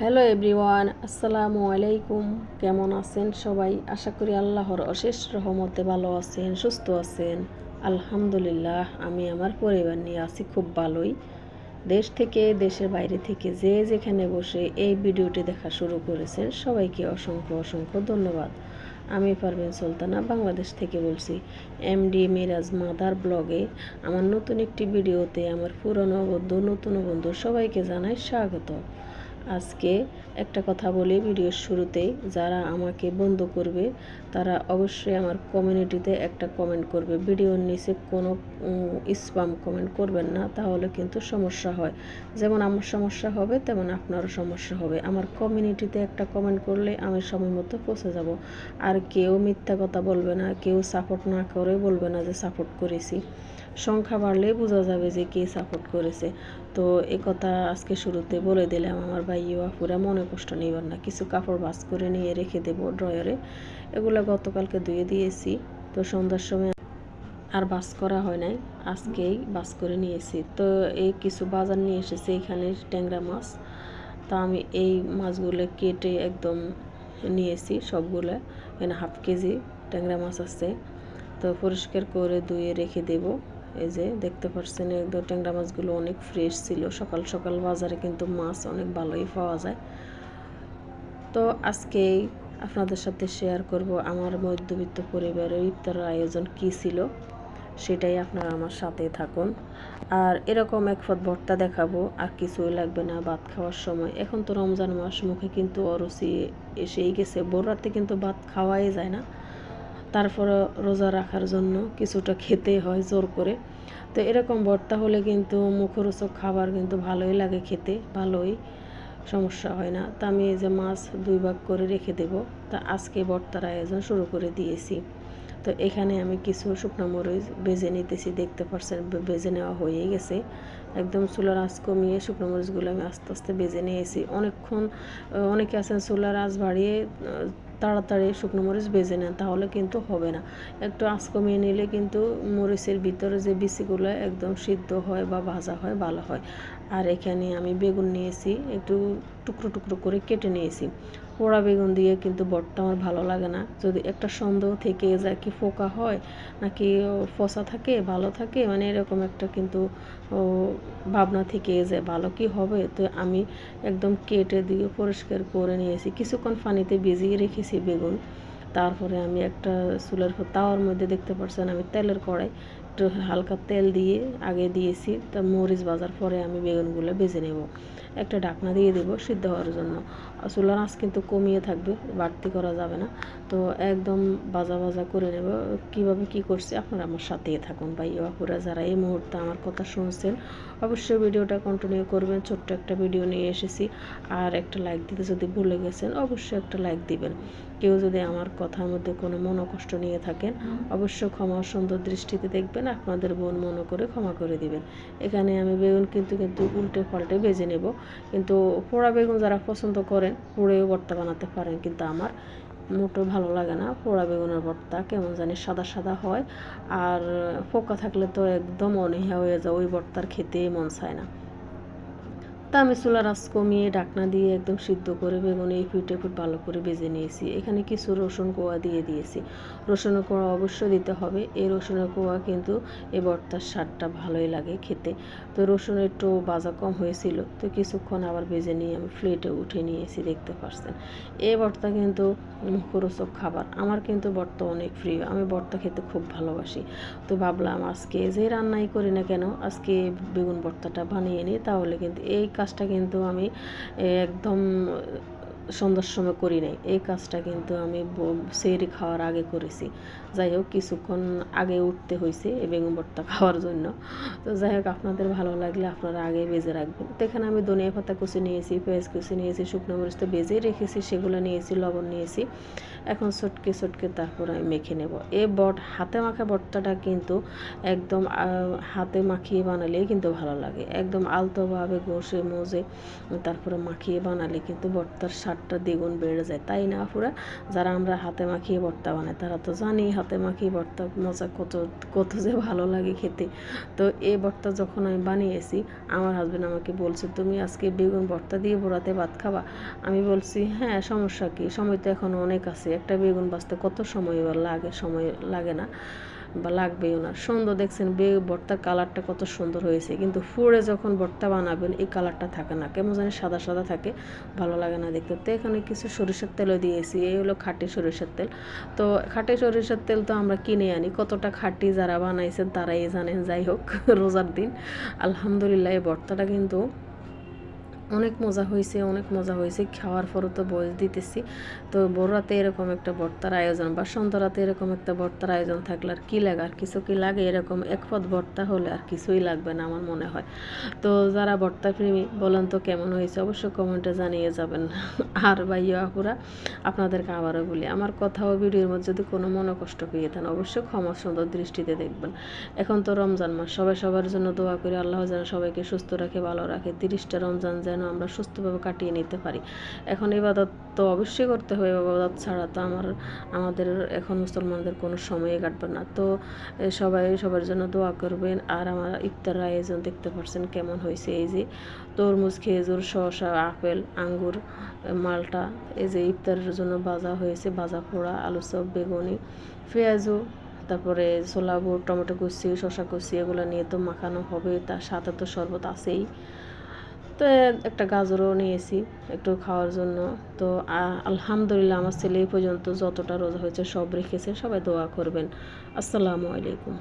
Hello everyone, আসসালামু আলাইকুম। কেমন আছেন সবাই? আশা করি আল্লাহর অশেষ রহমতে ভালো আছেন, সুস্থ আছেন। আলহামদুলিল্লাহ, আমি আমার পরিবার নিয়ে আছি খুব ভালোই। দেশ থেকে, দেশের বাইরে থেকে যে যেখানে বসে এই ভিডিওটি দেখা শুরু করেছেন, সবাইকে অসংখ্য অসংখ্য ধন্যবাদ। আমি পারভিন সুলতানা, বাংলাদেশ থেকে বলছি, এমডি মিরাজ মাদার ব্লগে আমার নতুন একটি ভিডিওতে আমার পুরনো বন্ধু, নতুন বন্ধু সবাইকে জানাই স্বাগত। আজকে একটা কথা বলি ভিডিওর শুরুতেই যারা আমাকে বন্ধ করবে তারা অবশ্যই আমার কমিউনিটিতে একটা কমেন্ট করবে। ভিডিওর নিচে কোনো স্পাম কমেন্ট করবেন না, তাহলে কিন্তু সমস্যা হয়। যেমন আমার সমস্যা হবে, তেমন আপনারও সমস্যা হবে। আমার কমিউনিটিতে একটা কমেন্ট করলে আমি সময় মতো পৌঁছে যাব। আর কেউ মিথ্যা কথা বলবে না, কেউ সাপোর্ট না করে বলবে না যে সাপোর্ট করেছি। সংখ্যা বাড়লে বোঝা যাবে যে কে সাপোর্ট করেছে। তো এ কথা আজকে শুরুতে বলে দিলাম। আমার ভাই আপুরা মনে কষ্ট নেবার না। কিছু কাপড় বাস করে নিয়ে রেখে দেব ড্রয়ারে এগুলো গতকালকে ধুয়ে দিয়েছি। তো সন্ধ্যার সময় আর বাস করা হয় নাই। আজকেই বাস করে নিয়েছি। তো এই কিছু বাজার নিয়ে এসেছে এখানে ট্যাংরা মাছ। তা আমি এই মাছগুলো কেটে একদম নিয়েছি সবগুলো। এখানে হাফ কেজি ট্যাংরা মাছ আছে। তো পরিষ্কার করে ধুয়ে রেখে দেবো। এই যে দেখতে পাচ্ছেন একদম ট্যাংরা মাছগুলো অনেক ফ্রেশ ছিল। সকাল সকাল বাজারে কিন্তু মাছ অনেক ভালোই পাওয়া যায়। তো আজকেই আপনাদের সাথে শেয়ার করব আমার মধ্যবিত্ত পরিবারের ইফতারের আয়োজন কি ছিল, সেটাই আপনারা আমার সাথে থাকুন। আর এরকম এক পথ ভর্তা দেখাবো, আর কিছুই লাগবে না ভাত খাওয়ার সময়। এখন তো রমজান মাস, মুখে কিন্তু অরসি এসেই গেছে। ভোর রাতে কিন্তু ভাত খাওয়াই যায় না। তারপর রোজা রাখার জন্য কিছুটা খেতে হয় জোর করে। তো এরকম ভর্তা হলে কিন্তু মুখরোচক খাবার কিন্তু ভালোই লাগে খেতে, ভালোই। সমস্যা হয় না। তা আমি এই যে মাছ দুই ভাগ করে রেখে দেব। তা আজকে ভর্তার আয়োজন শুরু করে দিয়েছি। তো এখানে আমি কিছু শুকনো মরিচ বেজে নিতেছি, দেখতে পারছেন বেজে নেওয়া হয়ে গেছে। একদম চুলার আঁচ কমিয়ে শুকনো মরিচগুলো আমি আস্তে আস্তে বেজে নিয়েছি। অনেকক্ষণ অনেকে আছেন চুলার আঁচ বাড়িয়ে তাড়াতাড়ি শুকনো মরিচ বেজে নেন, তাহলে কিন্তু হবে না। একটু আঁচ কমিয়ে নিলে কিন্তু মরিচের ভিতরে যে বিচিগুলো একদম সিদ্ধ হয় বা ভাজা হয়, ভালো হয়। আর এখানে আমি বেগুন নিয়েছি, একটু টুকরো টুকরো করে কেটে নিয়েছি। পোড়া বেগুন দিয়ে কিন্তু বটটা আমার ভালো লাগে না। যদি একটা সন্দেহ থেকে যায় কি ফোকা হয়, নাকি ফসা থাকে, ভালো থাকে মানে এরকম একটা কিন্তু ভাবনা থেকে যায় ভালো কি হবে, তো আমি একদম কেটে দিয়ে পরিষ্কার করে নিয়েছি। কিছুক্ষণ পানিতে ভিজিয়ে রেখেছি বেগুন। তারপরে আমি একটা চুলের তাওয়ার মধ্যে দেখতে পাচ্ছেন আমি তেলের কড়াই। একটু হালকা তেল দিয়ে আগে দিয়েছি, তা মরিচ বাজার পরে আমি বেগুনগুলো ভেজে নেব। একটা ঢাকনা দিয়ে দেব সিদ্ধ হওয়ার জন্য। চুলার আঁচ কিন্তু কমিয়ে থাকবে, বাড়তি করা যাবে না। তো একদম বাজা বাজা করে নেব। কীভাবে কি করছি আপনারা আমার সাথেই থাকুন বা ইয়াপুরা যারা এই মুহূর্তে আমার কথা শুনছেন, অবশ্যই ভিডিওটা কন্টিনিউ করবেন। ছোট্ট একটা ভিডিও নিয়ে এসেছি। আর একটা লাইক দিতে যদি ভুলে গেছেন, অবশ্যই একটা লাইক দিবেন। কেউ যদি আমার কথার মধ্যে কোনো মনোকষ্ট নিয়ে থাকেন অবশ্য ক্ষমা সুন্দর দৃষ্টিতে দেখবেন। আপনাদের বোন মনে করে ক্ষমা করে দিবেন। এখানে আমি বেগুন কিন্তু কিন্তু উল্টে পাল্টে বেজে নেব। কিন্তু পোড়া বেগুন যারা পছন্দ করেন, পুড়েও ভর্তা বানাতে পারেন, কিন্তু আমার মোটো ভালো লাগে না পোড়া বেগুনের ভর্তা, কেমন জানি সাদা সাদা হয়। আর পোকা থাকলে তো একদম অনীহা হয়ে যায়, ওই ভর্তার খেতেই মন চায় না। তা আমি চুলার আঁচ কমিয়ে ডাকনা দিয়ে একদম সিদ্ধ করে বেগুন এই ফুট ফুট ভালো করে বেজে নিয়েছি। এখানে কিছু রসুন কোয়া দিয়ে দিয়েছি। রসুনের কোয়া অবশ্য দিতে হবে। এই রসুনের কোয়া কিন্তু এ বর্তার স্বাদটা ভালোই লাগে খেতে। তো রসুন একটু বাজা কম হয়েছিল, তো কিছুক্ষণ আবার বেজে নিয়ে আমি প্লেটে উঠে নিয়েছি, দেখতে পারছেন। এই বর্তা কিন্তু মুখরোচক খাবার। আমার কিন্তু ভর্তা অনেক প্রিয়। আমি বর্তা খেতে খুব ভালোবাসি। তো ভাবলাম আজকে যে রান্নাই করি না কেন, আজকে বেগুন ভর্তাটা বানিয়ে নিই, তাহলে কিন্তু এই কাজটা কিন্তু আমি একদম সন্ধ্যার সময় করি নাই। এই কাজটা কিন্তু আমি সেরি খাওয়ার আগে করেছি। যাই হোক, কিছুক্ষণ আগে উঠতে হয়েছে এই বেগুন খাওয়ার জন্য। তো যাই হোক, আপনাদের ভালো লাগলে আপনারা আগে বেজে রাখবেন। তো এখানে আমি ধনিয়া পাতা কুচি নিয়েছি, পেঁয়াজ কুচি নিয়েছি, শুকনো মরিচ তো বেজেই রেখেছি, সেগুলো নিয়েছি, লবণ নিয়েছি। এখন চটকে চটকে তারপর আমি মেখে নেব। এই বট, হাতে মাখা ভর্তাটা কিন্তু একদম হাতে মাখিয়ে বানালেই কিন্তু ভালো লাগে। একদম আলতোভাবে ঘষে মজে তারপরে মাখিয়ে বানালে কিন্তু স্বাদ স্বাদটা দ্বিগুণ বেড়ে যায়। তাই না পুরা যারা আমরা হাতে মাখিয়ে ভর্তা বানাই, তারা তো জানি হাতে মাখিয়ে ভর্তা মজা কত কত যে ভালো লাগে খেতে। তো এই ভর্তা যখন আমি বানিয়েছি, আমার হাজব্যান্ড আমাকে বলছে, তুমি আজকে বেগুন ভর্তা দিয়ে বোড়াতে ভাত খাবা? আমি বলছি হ্যাঁ সমস্যা কী? সময় তো এখন অনেক আছে। একটা বেগুন বাঁচতে কত সময় এবার লাগে, সময় লাগে না বা লাগবেও না। সুন্দর দেখছেন বে, ভর্তার কালারটা কত সুন্দর হয়েছে। কিন্তু ফুড়ে যখন ভর্তা বানাবেন, এই কালারটা থাকে না। কেমন জানি সাদা সাদা থাকে, ভালো লাগে না দেখতে। তো এখানে কিছু সরিষার তেলও দিয়েছি, এই হলো খাঁটি সরিষার তেল। তো খাঁটি সরিষার তেল তো আমরা কিনে আনি। কতটা খাঁটি যারা বানাইছেন তারাই জানেন। যাই হোক, রোজার দিন। আলহামদুলিল্লাহ, এই ভর্তাটা কিন্তু অনেক মজা হয়েছে, অনেক মজা হয়েছে। খাওয়ার পরও তো বয়স দিতেছি। তো বড় রাতে এরকম একটা ভর্তার আয়োজন বা সন্ধ্যা এরকম একটা ভর্তার আয়োজন থাকলে আর কী লাগে? আর কিছু কি লাগে? এরকম এক পদ ভর্তা হলে আর কিছুই লাগবে না আমার মনে হয়। তো যারা ভর্তা প্রেমী বলেন তো কেমন হয়েছে? অবশ্যই কমেন্টে জানিয়ে যাবেন। আর ভাইয়া, আপুরা, আপনাদেরকে আবারও বলি, আমার কথা ও ভিডিওর মধ্যে যদি কোনো মনে কষ্ট পেয়ে থাকেন অবশ্যই ক্ষমা সুন্দর দৃষ্টিতে দেখবেন। এখন তো রমজান মাস, সবাই সবার জন্য দোয়া করি। আল্লাহ যেন সবাইকে সুস্থ রাখে, ভালো রাখে। তিরিশটা রমজান যেন আমরা সুস্থভাবে কাটিয়ে নিতে পারি। এখন ইবাদত তো অবশ্যই করতে হবে ইবাদত ছাড়া তো আমার, আমাদের এখন মুসলমানদের কোনো সময় কাটবে না। তো সবাই, সবার জন্য দোয়া করবেন। আর আমার ইফতার আয়োজন দেখতে পারছেন কেমন হয়েছে, এই যে তরমুজ, খেজুর, শসা, আপেল, আঙ্গুর, মালটা, এই যে ইফতারের জন্য ভাজা হয়েছে, ভাজা পোড়া, আলু চপ, বেগুনি, পেঁয়াজও, তারপরে ছোলা টমেটো কুচি, শসা কুচি, এগুলো নিয়ে তো মাখানো হবে তার সাথে তো শরবত আছেই। তো একটা গাজরও নিয়েছি একটু খাওয়ার জন্য। তো আলহামদুলিল্লাহ আমার ছেলে পর্যন্ত যতটা রোজা হয়েছে সব রেখেছে, সবাই দোয়া করবেন। আসসালামু আলাইকুম।